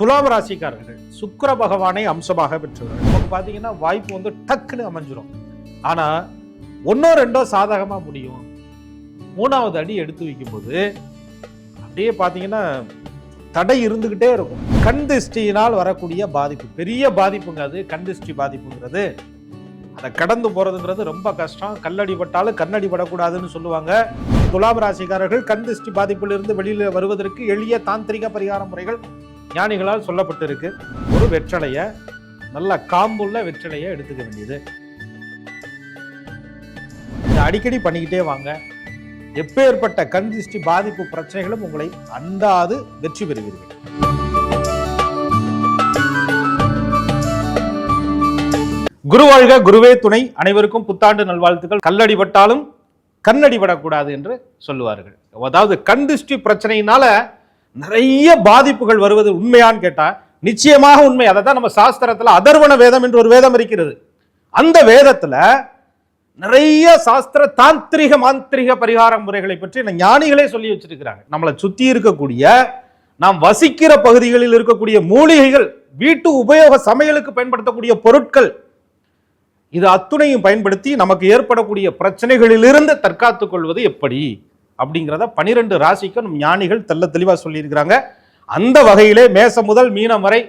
துலாம் ராசிக்காரர்கள் சுக்கர பகவானை அம்சமாக பெற்றவர்கள் நமக்கு பார்த்தீங்கன்னா வாய்ப்பு வந்து டக்குன்னு அமைஞ்சிடும் ஆனால் ஒன்றோ ரெண்டோ சாதகமாக முடியும். மூணாவது அடி எடுத்து வைக்கும்போது அப்படியே பார்த்தீங்கன்னா தடை இருந்துக்கிட்டே இருக்கும். கண் திருஷ்டியினால் வரக்கூடிய பாதிப்பு. பெரிய பாதிப்புங்க அது. கண் திருஷ்டி பாதிப்புங்கிறது. அதை கடந்து போகிறதுங்கிறது ரொம்ப கஷ்டம். கல்லடி பட்டாலும் கண்ணடி படக்கூடாதுன்னு சொல்லுவாங்க. துலாம் ராசிக்காரர்கள் கண் திருஷ்டி பாதிப்பிலிருந்து வெளியில் வருவதற்கு எளிய தாந்திரிக பரிகார முறைகள் ஞானிகளால் சொல்லப்பட்டிருக்கு. ஒரு வெற்றலையை நல்ல காம்புள்ள வெற்றிலையை எடுத்துக்க வேண்டியது. அடிக்கடி பண்ணிக்கிட்டே வாங்க. எப்பேற்பட்ட கண் திருஷ்டி பாதிப்பு பிரச்சனைகளும் உங்களை அண்டாது வெற்றி பெறுவீர்கள். குரு வாழ்க குருவே துணை. அனைவருக்கும் புத்தாண்டு நல்வாழ்த்துக்கள். கல்லடிபட்டாலும் கண்ணடிபடக்கூடாது என்று சொல்லுவார்கள். அதாவது கண் திருஷ்டி பிரச்சனையினால நிறைய பாதிப்புகள் வருவது உண்மையான்னு கேட்டால் நிச்சயமாக உண்மை. அதை தான் நம்ம சாஸ்திரத்தில் அதர்வண வேதம் என்று ஒரு வேதம் இருக்கிறது. அந்த வேதத்தில் நிறைய சாஸ்திர தாந்திரிக மாந்திரிக பரிகார முறைகளை பற்றி இந்த ஞானிகளே சொல்லி வச்சிருக்கிறாங்க. நம்மளை சுற்றி இருக்கக்கூடிய நாம் வசிக்கிற பகுதிகளில் இருக்கக்கூடிய மூலிகைகள் வீட்டு உபயோக சமையலுக்கு பயன்படுத்தக்கூடிய பொருட்கள் இது அத்துணையும் பயன்படுத்தி நமக்கு ஏற்படக்கூடிய பிரச்சனைகளிலிருந்து தற்காத்துக் கொள்வது எப்படி? அப்படிங்கிறத பனிரெண்டு ராசிக்கும் ஞானிகள் தெள்ள தெளிவாக சொல்லியிருக்கிறாங்க. அந்த வகையிலே மேசம் முதல் மீனம் வரை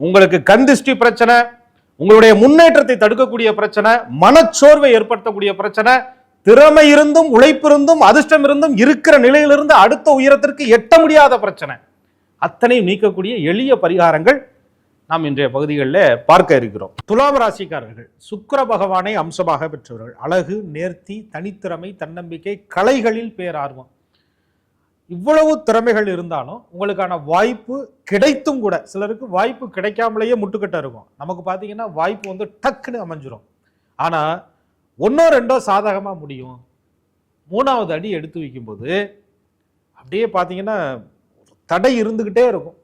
உங்களுக்கு கந்திஷ்டி பிரச்சனை உங்களுடைய முன்னேற்றத்தை தடுக்கக்கூடிய பிரச்சனை மனச்சோர்வை ஏற்படுத்தக்கூடிய பிரச்சனை திறமை இருந்தும் உழைப்பிருந்தும் அதிர்ஷ்டம் இருந்தும் இருக்கிற நிலையிலிருந்து அடுத்த உயரத்திற்கு எட்ட முடியாத பிரச்சனை. அத்தனையும் நீக்கக்கூடிய எளிய பரிகாரங்கள். நாம் இன்றைய பகுதிகளில் பார்க்க இருக்கிறோம். துலாம் ராசிக்காரர்கள் சுக்கர பகவானை அம்சமாக பெற்றவர்கள். அழகு நேர்த்தி தனித்திறமை தன்னம்பிக்கை கலைகளில் பேரார்வம். இவ்வளவு திறமைகள் இருந்தாலும் உங்களுக்கான வாய்ப்பு கிடைத்தும் கூட சிலருக்கு வாய்ப்பு கிடைக்காமலேயே முட்டுக்கட்ட இருக்கும். நமக்கு பார்த்தீங்கன்னா வாய்ப்பு வந்து டக்குன்னு அமைஞ்சிரும். ஆனால் ஒன்றோ ரெண்டோ சாதகமாக முடியும். மூணாவது அடி எடுத்து வைக்கும்போது அப்படியே பார்த்தீங்கன்னா தடை இருந்துக்கிட்டே இருக்கும்.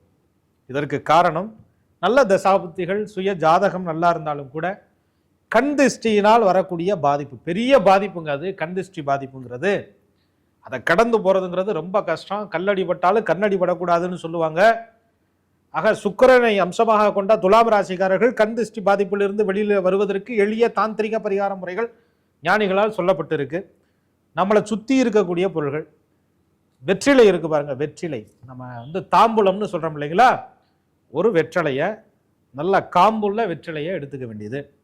இதற்கு காரணம் நல்ல தசாபுத்திகள் சுய ஜாதகம் நல்லா இருந்தாலும் கூட கண் திருஷ்டியினால் வரக்கூடிய பாதிப்பு பெரிய பாதிப்புங்க அது கண் திருஷ்டி பாதிப்புங்கிறது. அதை கடந்து போகிறதுங்கிறது ரொம்ப கஷ்டம். கல்லடி பட்டாலும் கண்ணடி படக்கூடாதுன்னு சொல்லுவாங்க. ஆக சுக்கரனை அம்சமாக கொண்ட துலாம் ராசிக்காரர்கள் கண் திருஷ்டி பாதிப்பிலிருந்து வெளியில் வருவதற்கு எளிய தாந்திரிக பரிகார முறைகள் ஞானிகளால் சொல்லப்பட்டிருக்கு. நம்மளை சுற்றி இருக்கக்கூடிய பொருள்கள். வெற்றிலை இருக்கு பாருங்கள் வெற்றிலை. நம்ம வந்து தாம்பூலம்னு சொல்கிறோம் இல்லைங்களா? ஒரு வெற்றிலையை நல்ல காம்புள்ள வெற்றிலையை எடுத்துக்க வேண்டியது.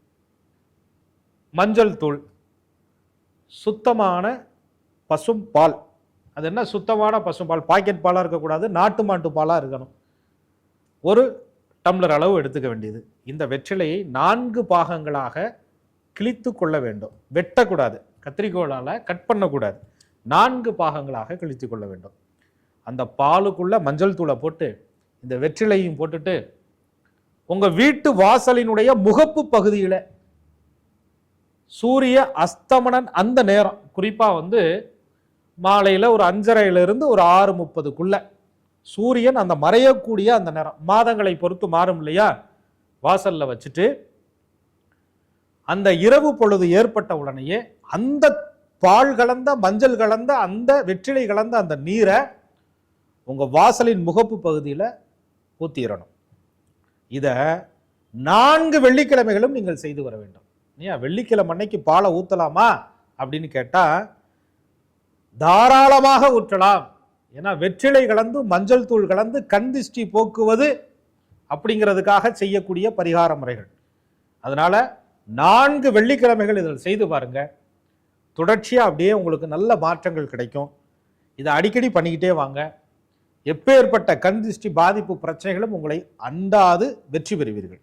மஞ்சள் தூள் சுத்தமான பசும் பால். அது என்ன? சுத்தமான பசும் பால். பாக்கெட் பாலாக இருக்கக்கூடாது நாட்டு மாட்டு பாலாக இருக்கணும். ஒரு டம்ளர் அளவு எடுத்துக்க வேண்டியது. இந்த வெற்றிலையை நான்கு பாகங்களாக கிழித்து கொள்ள வேண்டும். வெட்டக்கூடாது. கத்திரிக்கோளால் கட் பண்ணக்கூடாது. நான்கு பாகங்களாக கிழித்து கொள்ள வேண்டும். அந்த பாலுக்குள்ளே மஞ்சள் தூளை போட்டு இந்த வெற்றிலையும் போட்டுட்டு உங்கள் வீட்டு வாசலினுடைய முகப்பு பகுதியில் சூரிய அஸ்தமனன் அந்த நேரம். குறிப்பாக வந்து மாலையில் ஒரு அஞ்சரையிலிருந்து ஒரு ஆறு முப்பதுக்குள்ள சூரியன் அந்த மறையக்கூடிய அந்த நேரம். மாதங்களை பொறுத்து மாறும் இல்லையா? வாசலில் வச்சுட்டு அந்த இரவு பொழுது ஏற்பட்ட உடனேயே அந்த பால் கலந்த மஞ்சள் கலந்த அந்த வெற்றிலை கலந்த அந்த நீரை உங்கள் வாசலின் முகப்பு பகுதியில் பூத்தீரணும். இதை நான்கு வெள்ளிக்கிழமைகளும் நீங்கள் செய்து வர வேண்டும். ஏன்? வெள்ளிக்கிழமை அன்னைக்கு பாலை ஊற்றலாமா அப்படின்னு கேட்டால் தாராளமாக ஊற்றலாம். ஏன்னா வெற்றிலை கலந்து மஞ்சள் தூள் கலந்து கந்திஷ்டி போக்குவது அப்படிங்கிறதுக்காக செய்யக்கூடிய பரிகார முறைகள். அதனால் நான்கு வெள்ளிக்கிழமைகள் இதில் செய்து பாருங்கள் தொடர்ச்சியாக அப்படியே உங்களுக்கு நல்ல மாற்றங்கள் கிடைக்கும். இதை அடிக்கடி பண்ணிக்கிட்டே வாங்க. எப்பேற்பட்ட கண் திருஷ்டி பாதிப்பு பிரச்சனைகளும் உங்களை அண்டாது வெற்றி பெறுவீர்கள்.